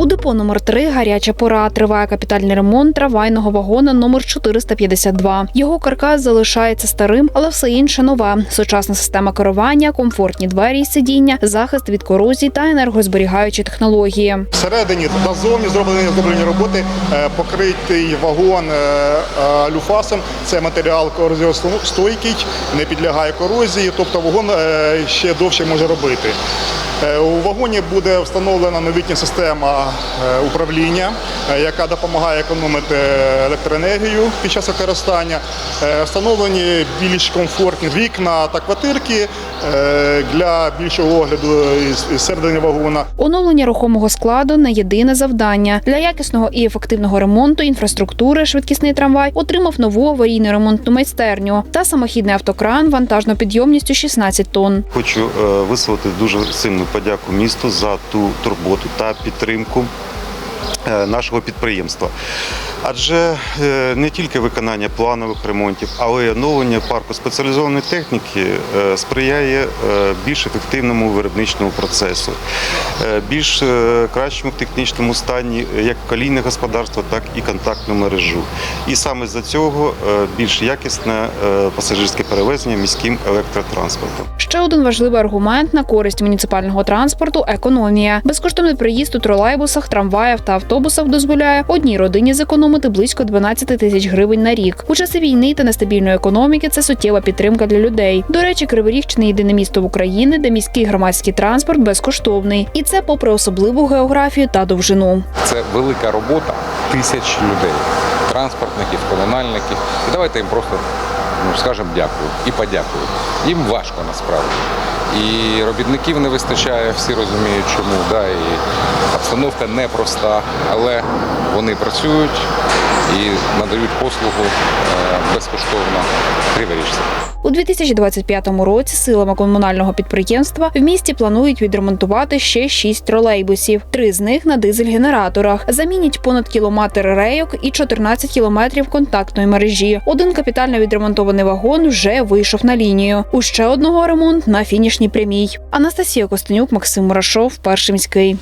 У депо номер 3 гаряча пора. Триває капітальний ремонт трамвайного вагона номер 452. Його каркас залишається старим, але все інше нове. Сучасна система керування, комфортні двері і сидіння, захист від корозії та енергозберігаючі технології. Всередині та ззовні зроблені зроблені роботи, е, покритий вагон е, е, люфасом. Це матеріал корозіостойкий, не підлягає корозії, тобто вагон ще довше може робити. У вагоні буде встановлена новітня система управління, е, яка допомагає економити електроенергію під час використання. Е, Встановлені більш комфортні вікна та квартирки е, для більшого огляду із середини вагона. Оновлення рухомого складу не єдине завдання для якісного і ефективного ремонту інфраструктури. Швидкісний трамвай отримав нову аварійну ремонтну майстерню та самохідний автокран вантажною підйомністю 16 тонн. Хочу е, висловити дуже сильну подяку місту за ту турботу та підтримку е, нашого підприємства. Адже е, не тільки виконання планових ремонтів, але й оновлення парку спеціалізованої техніки е, сприяє е, більш ефективному виробничному процесу, е, більш е, кращому технічному стані як колійне господарство, так і контактну мережу. І саме за цього е, більш якісне е, пасажирське перевезення міським електротранспортом. Ще один важливий аргумент на користь муніципального транспорту економія. Безкоштовний приїзд у тролейбусах, трамваях та автобусах дозволяє одній родині зекономити близько 12 тисяч гривень на рік. У часи війни та нестабільної економіки це суттєва підтримка для людей. До речі, Кривий Ріг – чи не єдине місто в Україні, де міський громадський транспорт безкоштовний, і це попри особливу географію та довжину. Це велика робота тисяч людей, транспортників, комунальників. І давайте їм просто ну, скажемо дякую і подякую. Їм важко насправді. І робітників не вистачає, всі розуміють, чому. Да, і обстановка непроста, але вони працюють і надають послугу е, безкоштовно криворіжцям. У 2025 році силами комунального підприємства в місті планують відремонтувати ще шість тролейбусів. Три з них на дизель-генераторах. Замінять понад кілометр рейок і 14 кілометрів контактної мережі. Один капітально відремонтований вагон вже вийшов на лінію. У ще одного ремонт на фінішній прямій. Анастасія Костенюк, Максим Мурашов, перший міський.